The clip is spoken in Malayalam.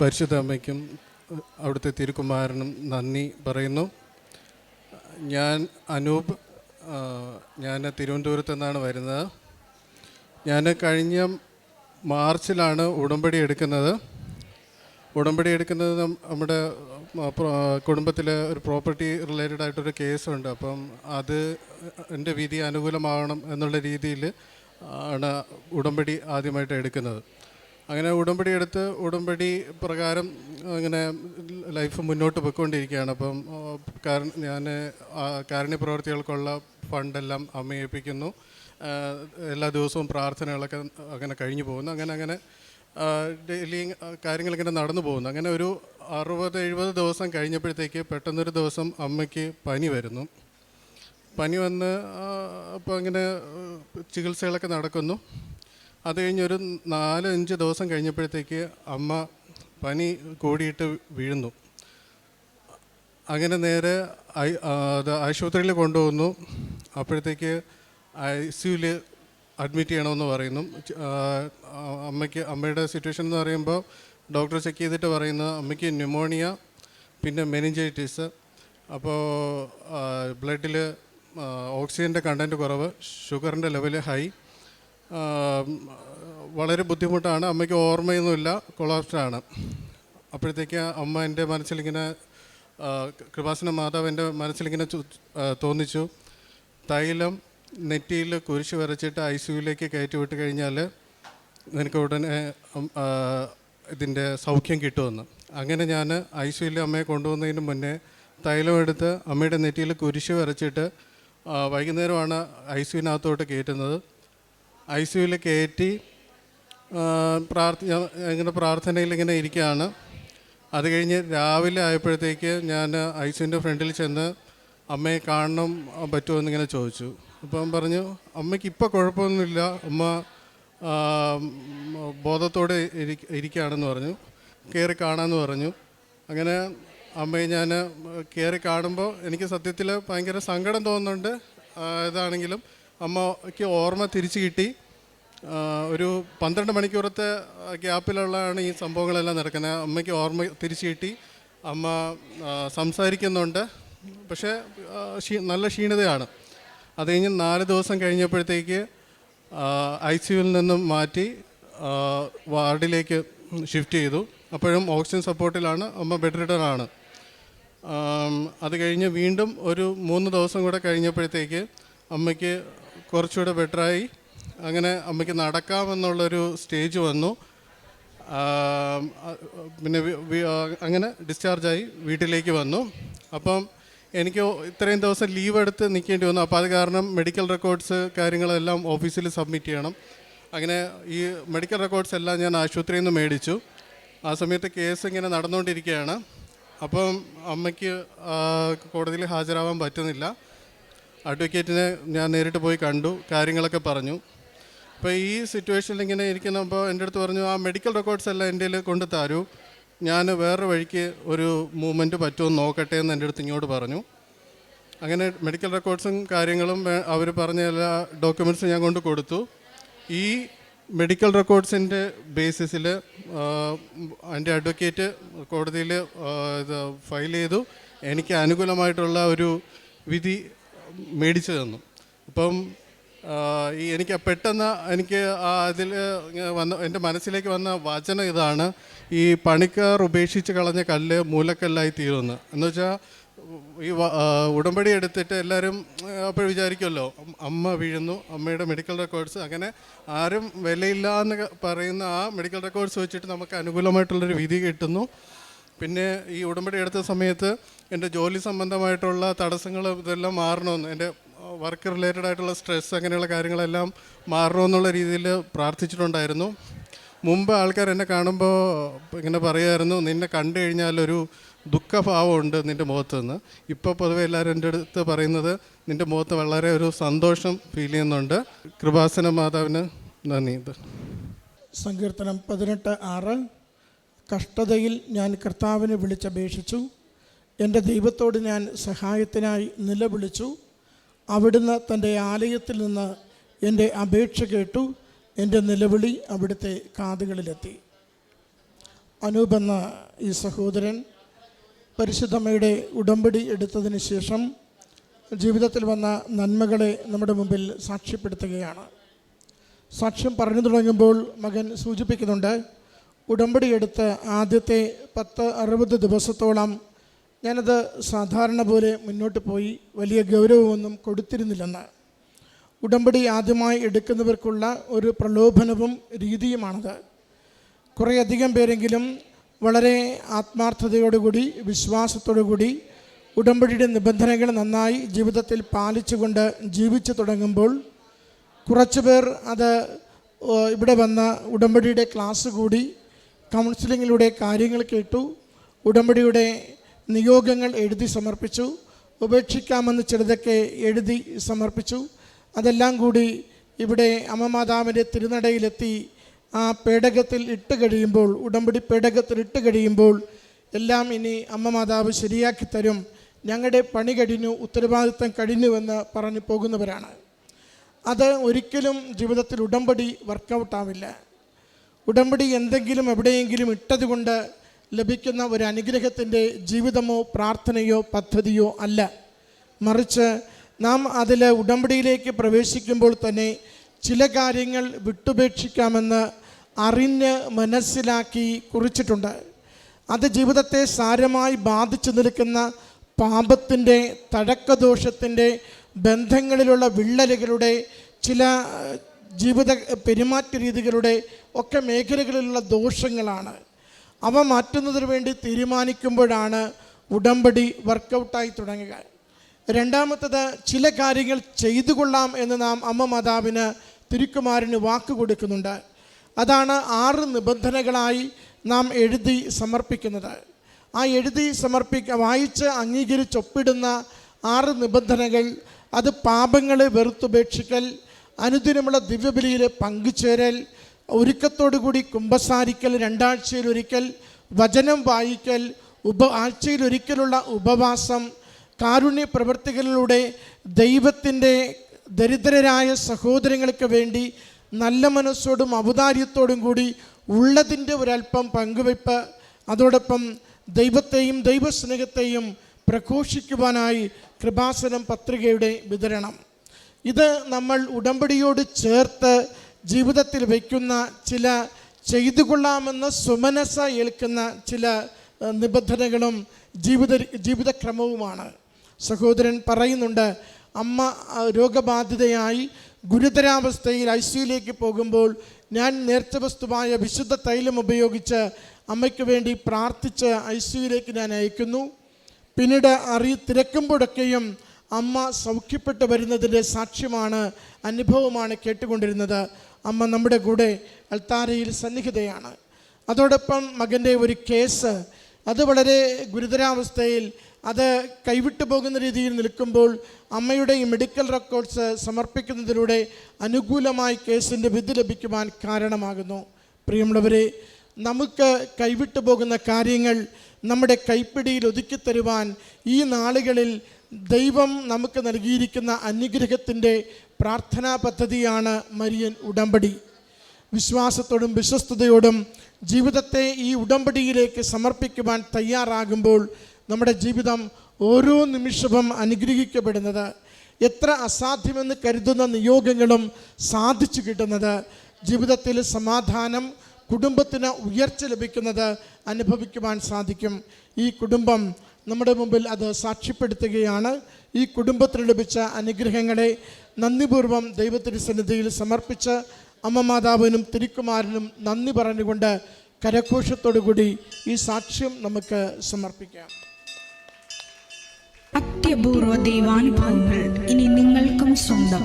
പരിശുദ്ധ അമ്മയ്ക്കും അവിടുത്തെ തിരുക്കുമാരനും നന്ദി പറയുന്നു. ഞാൻ അനൂപ് ഞാൻ തിരുവനന്തപുരത്ത് നിന്നാണ് വരുന്നത്. ഞാൻ കഴിഞ്ഞ മാർച്ചിലാണ് ഉടമ്പടി എടുക്കുന്നത്. ഉടമ്പടി എടുക്കുന്നത് നമ്മുടെ കുടുംബത്തിൽ ഒരു പ്രോപ്പർട്ടി റിലേറ്റഡ് ആയിട്ടൊരു കേസുണ്ട്. അപ്പം അത് എന്റെ വിധി അനുകൂലമാവണം എന്നുള്ള രീതിയിൽ ആണ് ഉടമ്പടി ആദ്യമായിട്ട് എടുക്കുന്നത്. അങ്ങനെ ഉടമ്പടി എടുത്ത് ഉടമ്പടി പ്രകാരം അങ്ങനെ ലൈഫ് മുന്നോട്ട് പോയിക്കൊണ്ടിരിക്കുകയാണ്. അപ്പം ഞാൻ കാരുണ്യ പ്രവർത്തികൾക്കുള്ള ഫണ്ടെല്ലാം അമ്മയേൽപ്പിക്കുന്നു എല്ലാ ദിവസവും പ്രാർത്ഥനകളൊക്കെ അങ്ങനെ കഴിഞ്ഞു പോകുന്നു. അങ്ങനെ അങ്ങനെ ഡെയിലി കാര്യങ്ങളിങ്ങനെ നടന്നു പോകുന്നു. അങ്ങനെ ഒരു അറുപത് എഴുപത് ദിവസം കഴിഞ്ഞപ്പോഴത്തേക്ക് പെട്ടെന്നൊരു ദിവസം അമ്മയ്ക്ക് പനി വരുന്നു. പനി വന്ന് അപ്പോൾ അങ്ങനെ ചികിത്സകളൊക്കെ നടക്കുന്നു. അത് കഴിഞ്ഞൊരു നാല് അഞ്ച് ദിവസം കഴിഞ്ഞപ്പോഴത്തേക്ക് അമ്മ പനി കൂടിയിട്ട് വീഴുന്നു. അങ്ങനെ നേരെ അത് ആശുപത്രിയിൽ കൊണ്ടുപോകുന്നു അപ്പോഴത്തേക്ക് ഐ സിയുയിൽ അഡ്മിറ്റ് ചെയ്യണമെന്ന് പറയുന്നു. അമ്മയ്ക്ക് അമ്മയുടെ സിറ്റുവേഷൻ എന്ന് പറയുമ്പോൾ ഡോക്ടർ ചെക്ക് ചെയ്തിട്ട് പറയുന്നത് അമ്മയ്ക്ക് ന്യൂമോണിയ പിന്നെ മെനിഞ്ചൈറ്റിസ് അപ്പോൾ ബ്ലഡിൽ ഓക്സിജന്റെ കണ്ടന്റ് കുറവ് ഷുഗറിന്റെ ലെവൽ ഹൈ വളരെ ബുദ്ധിമുട്ടാണ്. അമ്മയ്ക്ക് ഓർമ്മയൊന്നുമില്ല. കൊളാപ്റ്റാണ് അപ്പോഴത്തേക്ക് അമ്മ എന്റെ മനസ്സിലിങ്ങനെ കൃപാസന മാതാവ് എന്റെ മനസ്സിലിങ്ങനെ തോന്നിച്ചു. തൈലം നെറ്റിയിൽ കുരിശ് വരച്ചിട്ട് ഐ സിയുലേക്ക് കയറ്റി വിട്ട് കഴിഞ്ഞാൽ നിനക്ക് ഉടനെ ഇതിന്റെ സൗഖ്യം കിട്ടുമെന്ന്. അങ്ങനെ ഞാൻ ഐ സിയുവിൽ അമ്മയെ കൊണ്ടുവന്നതിന് മുന്നേ തൈലം എടുത്ത് അമ്മയുടെ നെറ്റിയിൽ കുരിശ് വരച്ചിട്ട് വൈകുന്നേരമാണ് ഐ സിയുവിനകത്തോട്ട് കയറ്റുന്നത്. ഐ സിയുവിൽ കയറ്റി പ്രാർത്ഥ ഇങ്ങനെ പ്രാർത്ഥനയിൽ ഇങ്ങനെ ഇരിക്കുകയാണ്. അത് കഴിഞ്ഞ് രാവിലെ ആയപ്പോഴത്തേക്ക് ഞാൻ ഐ സിയുന്റെ ഫ്രണ്ടിൽ ചെന്ന് അമ്മയെ കാണണം പറ്റുമോ എന്നിങ്ങനെ ചോദിച്ചു. അപ്പം പറഞ്ഞു അമ്മയ്ക്ക് ഇപ്പോൾ കുഴപ്പമൊന്നുമില്ല. അമ്മ ബോധത്തോടെ ഇരി- ഇരിക്കുകയാണെന്ന് പറഞ്ഞു. കയറി കാണാമെന്ന് പറഞ്ഞു. അങ്ങനെ അമ്മയെ ഞാൻ കയറി കാണുമ്പോൾ എനിക്ക് സത്യത്തിൽ ഭയങ്കര സങ്കടം തോന്നുന്നുണ്ട്. ഇതാണെങ്കിലും അമ്മയ്ക്ക് ഓർമ്മ തിരിച്ചു കിട്ടി. ഒരു പന്ത്രണ്ട് മണിക്കൂറത്തെ ഗ്യാപ്പിലുള്ളതാണ് ഈ സംഭവങ്ങളെല്ലാം നടക്കുന്നത്. അമ്മയ്ക്ക് ഓർമ്മ തിരിച്ചു കിട്ടി. അമ്മ സംസാരിക്കുന്നുണ്ട്. പക്ഷേ നല്ല ക്ഷീണിതയാണ്. അത് കഴിഞ്ഞ് നാല് ദിവസം കഴിഞ്ഞപ്പോഴത്തേക്ക് ഐ സിയുവിൽ നിന്നും മാറ്റി വാർഡിലേക്ക് ഷിഫ്റ്റ് ചെയ്തു. അപ്പോഴും ഓക്സിജൻ സപ്പോർട്ടിലാണ്. അമ്മ ബെഡ് റിഡറാണ് അത് കഴിഞ്ഞ് വീണ്ടും ഒരു മൂന്ന് ദിവസം കൂടെ കഴിഞ്ഞപ്പോഴത്തേക്ക് അമ്മയ്ക്ക് കുറച്ചുകൂടെ ബെറ്ററായി. അങ്ങനെ അമ്മയ്ക്ക് നടക്കാമെന്നുള്ളൊരു സ്റ്റേജ് വന്നു. പിന്നെ അങ്ങനെ ഡിസ്ചാർജായി വീട്ടിലേക്ക് വന്നു. അപ്പം എനിക്ക് ഇത്രയും ദിവസം ലീവ് എടുത്ത് നിൽക്കേണ്ടി വന്നു. അപ്പോൾ അത് കാരണം മെഡിക്കൽ റെക്കോർഡ്സ് കാര്യങ്ങളെല്ലാം ഓഫീസിൽ സബ്മിറ്റ് ചെയ്യണം. അങ്ങനെ ഈ മെഡിക്കൽ റെക്കോർഡ്സ് എല്ലാം ഞാൻ ആശുപത്രിയിൽ നിന്ന് മേടിച്ചു. ആ സമയത്ത് കേസ് ഇങ്ങനെ നടന്നുകൊണ്ടിരിക്കുകയാണ്. അപ്പം അമ്മയ്ക്ക് കോടതിയിൽ ഹാജരാവാൻ പറ്റുന്നില്ല. അഡ്വക്കേറ്റിനെ ഞാൻ നേരിട്ട് പോയി കണ്ടു. കാര്യങ്ങളൊക്കെ പറഞ്ഞു. അപ്പോൾ ഈ സിറ്റുവേഷനിൽ ഇങ്ങനെ ഇരിക്കുന്നപ്പോൾ എന്റെ അടുത്ത് പറഞ്ഞു ആ മെഡിക്കൽ റെക്കോർഡ്സ് എല്ലാം എന്റെ കൊണ്ട് തരൂ. ഞാൻ വേറെ വഴിക്ക് ഒരു മൂവ്മെന്റ് പറ്റുമെന്ന് നോക്കട്ടെ എന്ന് എന്റെ അടുത്ത് ഇങ്ങോട്ട് പറഞ്ഞു. അങ്ങനെ മെഡിക്കൽ റെക്കോർഡ്സും കാര്യങ്ങളും അവർ പറഞ്ഞ എല്ലാ ഡോക്യുമെന്റ്സും ഞാൻ കൊണ്ട് കൊടുത്തു. ഈ മെഡിക്കൽ റെക്കോർഡ്സിന്റെ ബേസിസിൽ എന്റെ അഡ്വക്കേറ്റ് കോടതിയിൽ ഇത് ഫയൽ ചെയ്തു. എനിക്ക് അനുകൂലമായിട്ടുള്ള ഒരു വിധി മേടിച്ചു തന്നു. അപ്പം ഈ എനിക്ക് പെട്ടെന്ന് എനിക്ക് അതിൽ വന്ന എന്റെ മനസ്സിലേക്ക് വന്ന വചനം ഇതാണ്. ഈ പണിക്കാർ ഉപേക്ഷിച്ച് കളഞ്ഞ കല്ല് മൂലക്കല്ലായി തീരുന്നു. എന്ന് വെച്ചാൽ ഈ ഉടമ്പടി എടുത്തിട്ട് എല്ലാവരും അപ്പോൾ വിചാരിക്കുമല്ലോ അമ്മ വീഴുന്നു അമ്മയുടെ മെഡിക്കൽ റെക്കോർഡ്സ് അങ്ങനെ ആരും വിലയില്ല എന്ന് പറയുന്ന ആ മെഡിക്കൽ റെക്കോർഡ്സ് വെച്ചിട്ട് നമുക്ക് അനുകൂലമായിട്ടുള്ളൊരു വിധി കിട്ടുന്നു. പിന്നെ ഈ ഉടമ്പടി എടുത്ത സമയത്ത് എന്റെ ജോലി സംബന്ധമായിട്ടുള്ള തടസ്സങ്ങൾ ഇതെല്ലാം മാറണമെന്ന് എന്റെ വർക്ക് റിലേറ്റഡ് ആയിട്ടുള്ള സ്ട്രെസ് അങ്ങനെയുള്ള കാര്യങ്ങളെല്ലാം മാറണമെന്നുള്ള രീതിയിൽ പ്രാർത്ഥിച്ചിട്ടുണ്ടായിരുന്നു. മുമ്പ് ആൾക്കാർ എന്നെ കാണുമ്പോൾ ഇങ്ങനെ പറയുമായിരുന്നു നിന്നെ കണ്ടു കഴിഞ്ഞാൽ ഒരു ദുഃഖഭാവമുണ്ട് നിന്റെ മുഖത്ത് നിന്ന് ഇപ്പോൾ പൊതുവെ എല്ലാവരും എന്റെ അടുത്ത് പറയുന്നത് നിന്റെ മുഖത്ത് വളരെ ഒരു സന്തോഷം ഫീൽ ചെയ്യുന്നുണ്ട്. കൃപാസന മാതാവിന് നന്ദി. ഇത് സങ്കീർത്തനം പതിനെട്ട് ആറ്. കഷ്ടതയിൽ ഞാൻ കർത്താവിനെ വിളിച്ചപേക്ഷിച്ചു. എന്റെ ദൈവത്തോട് ഞാൻ സഹായത്തിനായി നിലവിളിച്ചു. അവിടുന്ന് തന്റെ ആലയത്തിൽ നിന്ന് എന്റെ അപേക്ഷ കേട്ടു. എന്റെ നിലവിളി അവിടുത്തെ കാതുകളിലെത്തി. അനൂപ് എന്ന ഈ സഹോദരൻ പരിശുദ്ധമ്മയുടെ ഉടമ്പടി എടുത്തതിന് ശേഷം ജീവിതത്തിൽ വന്ന നന്മകളെ നമ്മുടെ മുമ്പിൽ സാക്ഷ്യപ്പെടുത്തുകയാണ്. സാക്ഷ്യം പറഞ്ഞു തുടങ്ങുമ്പോൾ മകൻ സൂചിപ്പിക്കുന്നുണ്ട് ഉടമ്പടി എടുത്ത് ആദ്യത്തെ പത്ത് അറുപത് ദിവസത്തോളം ഞാനത് സാധാരണ പോലെ മുന്നോട്ട് പോയി വലിയ ഗൗരവമൊന്നും കൊടുത്തിരുന്നില്ലെന്ന്. ഉടമ്പടി ആദ്യമായി എടുക്കുന്നവർക്കുള്ള ഒരു പ്രലോഭനവും രീതിയുമാണത്. കുറേയധികം പേരെങ്കിലും വളരെ ആത്മാർത്ഥതയോടുകൂടി വിശ്വാസത്തോടുകൂടി ഉടമ്പടിയുടെ നിബന്ധനകൾ നന്നായി ജീവിതത്തിൽ പാലിച്ചുകൊണ്ട് ജീവിച്ചു തുടങ്ങുമ്പോൾ കുറച്ച് പേർ അത് ഇവിടെ വന്ന ഉടമ്പടിയുടെ ക്ലാസ് കൂടി കൗൺസിലിങ്ങിലൂടെ കാര്യങ്ങൾ കേട്ടു ഉടമ്പടിയുടെ നിയോഗങ്ങൾ എഴുതി സമർപ്പിച്ചു. ഉപേക്ഷിക്കാമെന്ന് ചിലതൊക്കെ എഴുതി സമർപ്പിച്ചു. അതെല്ലാം കൂടി ഇവിടെ അമ്മമാതാവിന്റെ തിരുനടയിലെത്തി ആ പേടകത്തിൽ ഇട്ട് കഴിയുമ്പോൾ ഉടമ്പടി പേടകത്തിൽ ഇട്ട് കഴിയുമ്പോൾ എല്ലാം ഇനി അമ്മ മാതാവ് ശരിയാക്കി തരും. ഞങ്ങളുടെ പണി കഴിഞ്ഞു ഉത്തരവാദിത്തം കഴിഞ്ഞുവെന്ന് പറഞ്ഞു പോകുന്നവരാണ്. അത് ഒരിക്കലും ജീവിതത്തിൽ ഉടമ്പടി വർക്കൗട്ടാവില്ല ഉടമ്പടി എന്തെങ്കിലും എവിടെയെങ്കിലും ഇട്ടതുകൊണ്ട് ലഭിക്കുന്ന ഒരു അനുഗ്രഹത്തിന്റെ ജീവിതമോ പ്രാർത്ഥനയോ പദ്ധതിയോ അല്ല. മറിച്ച് നാം അതിൽ ഉടമ്പടിയിലേക്ക് പ്രവേശിക്കുമ്പോൾ തന്നെ ചില കാര്യങ്ങൾ വിട്ടുപേക്ഷിക്കാമെന്ന് അറിഞ്ഞ് മനസ്സിലാക്കി കുറിച്ചിട്ടുണ്ട്. അത് ജീവിതത്തെ സാരമായി ബാധിച്ചു നിൽക്കുന്ന പാപത്തിന്റെ തഴക്കദോഷത്തിന്റെ ബന്ധങ്ങളിലുള്ള വിള്ളലുകളുടെ ചില ജീവിത പെരുമാറ്റ രീതികളുടെ ഒക്കെ മേഖലകളിലുള്ള ദോഷങ്ങളാണ്. അവ മാറ്റുന്നതിന് വേണ്ടി തീരുമാനിക്കുമ്പോഴാണ് ഉടമ്പടി വർക്കൗട്ടായി തുടങ്ങുക. രണ്ടാമത്തത് ചില കാര്യങ്ങൾ ചെയ്തു കൊള്ളാം എന്ന് നാം അമ്മ മാതാവിന് തിരുക്കുമാരന് വാക്ക് കൊടുക്കുന്നുണ്ട്. അതാണ് ആറ് നിബന്ധനകളായി നാം എഴുതി സമർപ്പിക്കുന്നത്. ആ എഴുതി സമർപ്പിക്ക വായിച്ച് അംഗീകരിച്ചൊപ്പിടുന്ന ആറ് നിബന്ധനകൾ അത് പാപങ്ങളെ വെറുത്തുപേക്ഷിക്കൽ അനുദിനമുള്ള ദിവ്യബലിയിലെ പങ്കുചേരൽ ഒരുക്കത്തോടുകൂടി കുമ്പസാരിക്കൽ രണ്ടാഴ്ചയിലൊരിക്കൽ വചനം വായിക്കൽ ഉപ ആഴ്ചയിലൊരിക്കലുള്ള ഉപവാസം കാരുണ്യ പ്രവർത്തികളിലൂടെ ദൈവത്തിന്റെ ദരിദ്രരായ സഹോദരങ്ങൾക്ക് വേണ്ടി നല്ല മനസ്സോടും ഔദാര്യത്തോടും കൂടി ഉള്ളതിന്റെ ഒരല്പം പങ്കുവയ്പ്പ് അതോടൊപ്പം ദൈവത്തെയും ദൈവസ്നേഹത്തെയും പ്രഘോഷിക്കുവാനായി കൃപാസനം പത്രികയുടെ വിതരണം. ഇത് നമ്മൾ ഉടമ്പടിയോട് ചേർത്ത് ജീവിതത്തിൽ വയ്ക്കുന്ന ചില ചെയ്തു കൊള്ളാമെന്ന് സുമനസ ഏൽക്കുന്ന ചില നിബന്ധനകളും ജീവിത ജീവിതക്രമവുമാണ്. സഹോദരൻ പറയുന്നുണ്ട് അമ്മ രോഗബാധിതയായി ഗുരുതരാവസ്ഥയിൽ ഐ സിയിലേക്ക് പോകുമ്പോൾ ഞാൻ നേർച്ച വസ്തുവായ വിശുദ്ധ തൈലം ഉപയോഗിച്ച് അമ്മയ്ക്ക് വേണ്ടി പ്രാർത്ഥിച്ച് ഐ സിയിലേക്ക് ഞാൻ അയക്കുന്നു. പിന്നീട് അറി തിരക്കുമ്പോഴൊക്കെയും അമ്മ സൗഖ്യപ്പെട്ട് വരുന്നതിന്റെ സാക്ഷ്യമാണ് അനുഭവമാണ് കേട്ടുകൊണ്ടിരുന്നത്. അമ്മ നമ്മുടെ കൂടെ അൾത്താരയിൽ സന്നിഹിതയാണ്. അതോടൊപ്പം മകന്റെ ഒരു കേസ് അത് വളരെ ഗുരുതരാവസ്ഥയിൽ അത് കൈവിട്ടു പോകുന്ന രീതിയിൽ നിൽക്കുമ്പോൾ അമ്മയുടെ ഈ മെഡിക്കൽ റെക്കോർഡ്സ് സമർപ്പിക്കുന്നതിലൂടെ അനുകൂലമായി കേസിന്റെ വിധി ലഭിക്കുവാൻ കാരണമാകുന്നു. പ്രിയമുള്ളവരെ നമുക്ക് കൈവിട്ടു പോകുന്ന കാര്യങ്ങൾ നമ്മുടെ കൈപ്പിടിയിൽ ഒതുക്കിത്തരുവാൻ ഈ നാളുകളിൽ ദൈവം നമുക്ക് നൽകിയിരിക്കുന്ന അനുഗ്രഹത്തിന്റെ പ്രാർത്ഥനാ പദ്ധതിയാണ് മരിയൻ ഉടമ്പടി. വിശ്വാസത്തോടും വിശ്വസ്തയോടും ജീവിതത്തെ ഈ ഉടമ്പടിയിലേക്ക് സമർപ്പിക്കുവാൻ തയ്യാറാകുമ്പോൾ നമ്മുടെ ജീവിതം ഓരോ നിമിഷവും അനുഗ്രഹിക്കപ്പെടുന്നത്. എത്ര അസാധ്യമെന്ന് കരുതുന്ന നിയോഗങ്ങളും സാധിച്ചു കിട്ടുന്നത്. ജീവിതത്തിൽ സമാധാനം കുടുംബത്തിന് ഉയർച്ച ലഭിക്കുന്നത് അനുഭവിക്കുവാൻ സാധിക്കും. ഈ കുടുംബം നമ്മുടെ മുമ്പിൽ അത് സാക്ഷ്യപ്പെടുത്തുകയാണ്. ഈ കുടുംബത്തിന് ലഭിച്ച അനുഗ്രഹങ്ങളെ നന്ദിപൂർവം ദൈവത്തിന്റെ സന്നിധിയിൽ സമർപ്പിച്ച് അമ്മ മാതാവിനും തിരുക്കുമാരനും നന്ദി പറഞ്ഞുകൊണ്ട് കരഘോഷത്തോടുകൂടി ഈ സാക്ഷ്യം നമുക്ക് സമർപ്പിക്കാം. അത്യപൂർവ ദൈവാനുഭവങ്ങൾ ഇനി നിങ്ങൾക്കും സ്വന്തം.